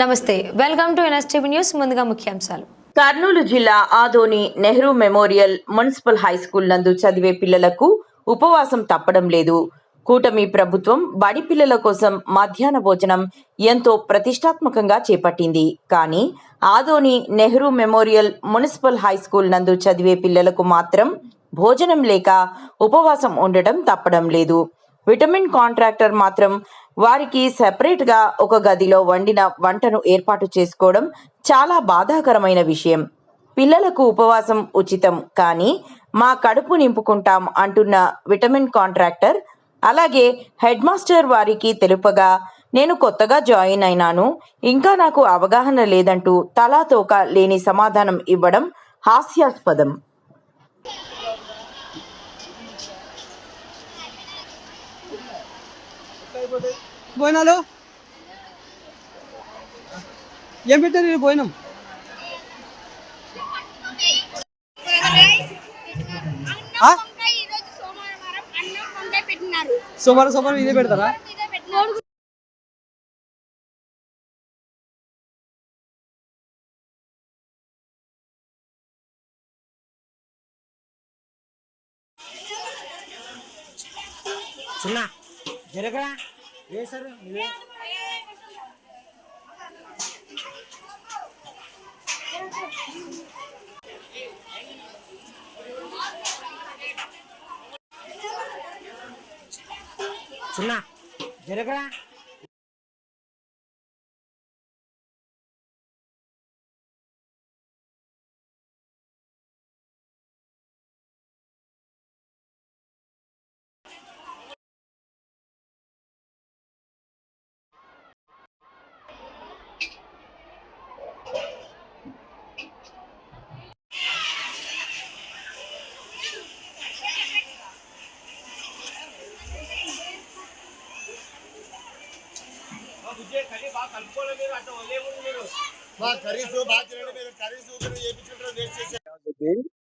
నమస్తే welcome to NSTV news ముందుగా ముఖ్యాంశాలు. కర్నూలు జిల్లా Adoni Nehru memorial municipal high school నందు చదివే పిల్లలకు ఉపవాసం తప్పడం లేదు. కూటమి ప్రభుత్వం బడి పిల్లల కోసం మధ్యాహ్న భోజనం ఎంతో ప్రతిష్టాత్మకంగా చేపట్టింది. కానీ Adoni Nehru memorial municipal high school నందు చదివే పిల్లలకు మాత్రం భోజనం లేక ఉపవాసం ఉండటం తప్పడం లేదు. విటమిన్ కాంట్రాక్టర్ మాత్రం వారికి సెపరేట్గా ఒక గదిలో వండిన వంటను ఏర్పాటు చేసుకోవడం చాలా బాధాకరమైన విషయం. పిల్లలకు ఉపవాసం ఉచితం కానీ మా కడుపు నింపుకుంటాం అంటున్న విటమిన్ కాంట్రాక్టర్ అలాగే హెడ్ మాస్టర్ వారికి తెలుపగా నేను కొత్తగా జాయిన్ అయినాను ఇంకా నాకు అవగాహన లేదంటూ తలాతోక లేని సమాధానం ఇవ్వడం హాస్యాస్పదం. పోయినాలు? ఏం పెట్టారు నేను పోయినాం సోమవారం సోమవారం ఇదే పెడతారా? చిన్న జరగరా? వేసారు నువ్వే చిన్న జరగరా?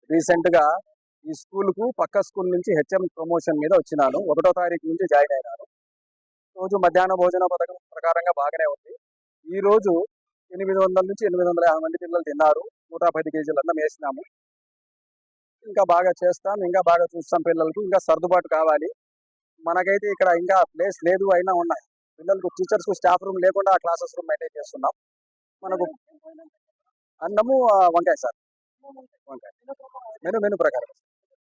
రీసెంట్గా ఈ స్కూల్కు పక్క స్కూల్ నుంచి హెచ్ఎం ప్రమోషన్ మీద వచ్చినాను. ఒకటో తారీఖు నుంచి జాయిన్ అయినాను. రోజు మధ్యాహ్న భోజన పథకం ప్రకారంగా బాగానే ఉంది. ఈ రోజు ఎనిమిది వందల నుంచి ఎనిమిది వందల యాభై మంది పిల్లలు తిన్నారు. నూట పది కేజీలు అన్నం వేసినాము. ఇంకా బాగా చేస్తాం ఇంకా బాగా చూస్తాం పిల్లలకు ఇంకా సర్దుబాటు కావాలి. మనకైతే ఇక్కడ ఇంకా ప్లేస్ లేదు అయినా ఉన్నాయి. పిల్లలకు టీచర్స్కు స్టాఫ్ రూమ్ లేకుండా క్లాసెస్ రూమ్ మెయింటైన్ చేస్తున్నాం. మనకు అన్నము వంకాయ సార్. వంకాయ మెను మెను ప్రకారం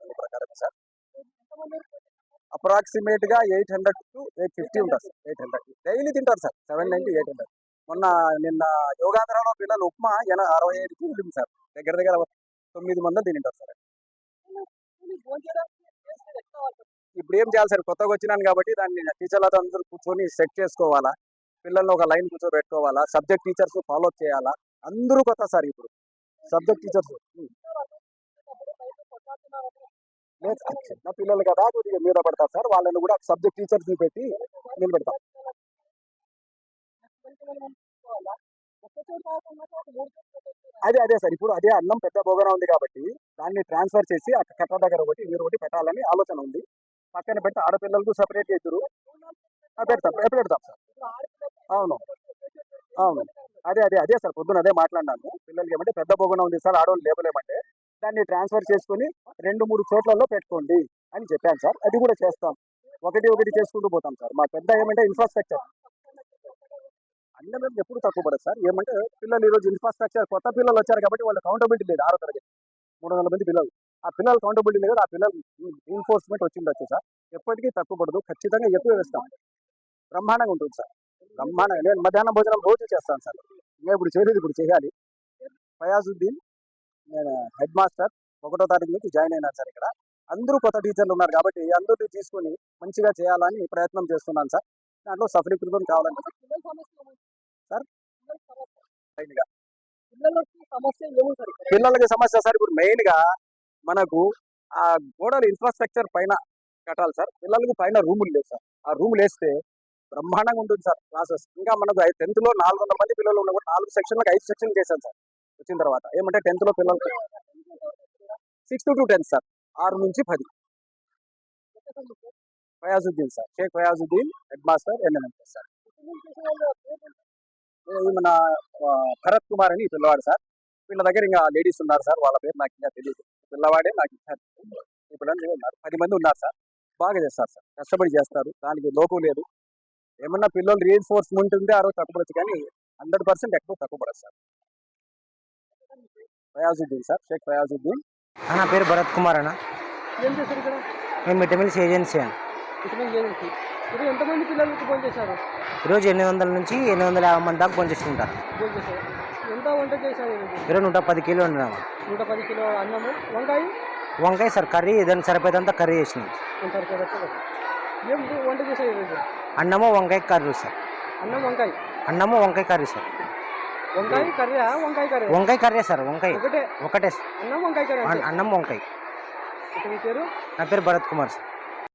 మెను ప్రకారం సార్. అప్రాక్సిమేట్గా eight hundred to eight fifty ఉంటుంది సార్. ఎయిట్ హండ్రెడ్ డైలీ తింటారు sir. Seven ninety eight hundred మొన్న నిన్న యోగాంధ్రలో పిల్లలు ఉప్మా ఎన అరవై ఐదుకి వెళ్ళింది సార్. దగ్గర దగ్గర తొమ్మిది మంది తింటారు సార్. ఇప్పుడు ఏం చేయాలి సార్? కొత్తగా వచ్చినాను కాబట్టి దాన్ని టీచర్లతో అందరూ కూర్చొని సెట్ చేసుకోవాలా? పిల్లల్ని ఒక లైన్ కూర్చోబెట్టుకోవాలా? సబ్జెక్ట్ టీచర్స్ ఫాలో చేయాలా? అందరూ కొత్త సార్ ఇప్పుడు. సబ్జెక్ట్ టీచర్స్ చిన్న పిల్లలు కదా కొద్దిగా మీద పడతారు సార్. వాళ్ళని కూడా సబ్జెక్ట్ టీచర్స్ పెట్టి నిలబెడతాం. అదే అదే సార్. ఇప్పుడు అదే అన్నం పెద్ద భోగన ఉంది కాబట్టి దాన్ని ట్రాన్స్ఫర్ చేసి అక్కడ కట్ట దగ్గర ఒకటి మీరు ఒకటి పెట్టాలని ఆలోచన ఉంది. పక్కన పెట్టి ఆడపిల్లలకు సపరేట్ చేద్దరు ఆ, పెడతాం పెడతాం? సార్ అవును. అవును. అదే అదే అదే సార్ పొద్దున అదే మాట్లాడినాను. పిల్లలకి ఏమంటే పెద్ద భోగన ఉంది సార్ ఆడవాళ్ళు లేపలేమంటే దాన్ని ట్రాన్స్ఫర్ చేసుకుని రెండు మూడు చోట్లలో పెట్టుకోండి అని చెప్పాను సార్. అది కూడా చేస్తాం. ఒకటి ఒకటి చేసుకుంటూ పోతాం సార్. మా పెద్ద ఏమంటే ఇన్ఫ్రాస్ట్రక్చర్ అన్నం మేము ఎప్పుడు తక్కువ పడదు సార్. ఏమంటే పిల్లలు ఈరోజు ఇన్ఫ్రాస్ట్రక్చర్ కొత్త పిల్లలు వచ్చారు కాబట్టి వాళ్ళ కౌంటబిలిటీ లేదు ఆరో తరగతి. మూడు వందల మంది పిల్లలు. ఆ పిల్లలు కౌంటబిలిటీ లేదు ఆ పిల్లలు ఇన్ఫోర్స్మెంట్ వచ్చిండొచ్చు సార్. ఎప్పటికీ పడదు. ఖచ్చితంగా ఎక్కువ వేస్తాం. బ్రహ్మాండంగా ఉంటుంది సార్. బ్రహ్మాండంగా. నేను మధ్యాహ్నం భోజనం రోజు చేస్తాను సార్. ఇంకా ఇప్పుడు చేయలేదు ఇప్పుడు చేయాలి. ఫయాజుద్దీన్ నేను హెడ్ మాస్టర్ ఒకటో తారీఖు నుంచి జాయిన్ అయినాను సార్ ఇక్కడ. అందరూ కొత్త టీచర్లు ఉన్నారు కాబట్టి అందరినీ తీసుకొని మంచిగా చేయాలని ప్రయత్నం చేస్తున్నాను సార్. దాంట్లో సఫలీకృతం కావాలని సార్ మెయిన్గా పిల్లలకి సమస్య సార్ ఇప్పుడు మెయిన్గా మనకు ఆ గోడల ఇన్ఫ్రాస్ట్రక్చర్ పైన కట్టాలి సార్. పిల్లలకు పైన రూములు లేవు సార్. ఆ రూములు వేస్తే బ్రహ్మాండంగా ఉంటుంది సార్ క్లాసెస్ ఇంకా మనకు టెన్త్లో నాలుగు వందల మంది పిల్లలు ఉన్న కూడా నాలుగు సెక్షన్లకు ఐదు సెక్షన్లు చేశాను సార్. వచ్చిన తర్వాత ఏమంటే టెన్త్లో పిల్లలకి సిక్స్త్ టు టెన్త్ సార్. ఆరు నుంచి పది. Fayazuddin sir. Sheikh Fayazuddin head master NMS sir మన భరత్ కుమార్ అని పిల్లవాడు సార్. వీళ్ళ దగ్గర ఇంకా లేడీస్ ఉన్నారు సార్. వాళ్ళ పేరు నాకు ఇంకా తెలియదు పిల్లవాడే నాకు ఈ పిల్లలు ఉన్నారు పది మంది ఉన్నారు సార్. బాగా చేస్తారు సార్. కష్టపడి చేస్తారు. దానికి లోపం లేదు. ఏమన్నా పిల్లలు రీఎన్ఫోర్స్మెంట్ ఉంటే ఆ రోజు తక్కువ కానీ హండ్రెడ్ పర్సెంట్ ఎక్కువ తక్కువ పడదు సార్. ఫయాజుద్దీన్ సార్. షేక్ ఫయాజుద్దీన్. అన్న నా పేరు భరత్ కుమార్ అన్న. ఏం చేశారు ఇక్కడ? మేము ఏజెన్సీ అని ఇటువంటి ఏజెన్సీ. ఇప్పుడు ఎంతమంది పిల్లలకు ఫోన్ చేశారు? ఈరోజు ఎనిమిది వందల నుంచి ఎనిమిది వందల యాభై మంది దాకా ఫోన్ ఎంత వంట చేశారు ఈరోజు? నూట పది కిలో ఉన్నాము నూట పది కిలో అన్నము. వంకాయ? వంకాయ సార్ కర్రీ దానికి సరిపోయేదంతా కర్రీ చేసినాం. ఏం వంట చేశారు ఈరోజు? అన్నము వంకాయ కర్రీ సార్. అన్నం వంకాయ? అన్నము వంకాయ కర్రీ సార్. వంకాయ కర్రీయా? వంకాయ కర్రీ వంకాయ కర్రీ సార్ వంకాయ. ఒకటే? ఒకటే. అన్నం వంకాయ కర్రీ అన్- అన్నం వంకాయ. నా పేరు భరత్ కుమార్ సార్.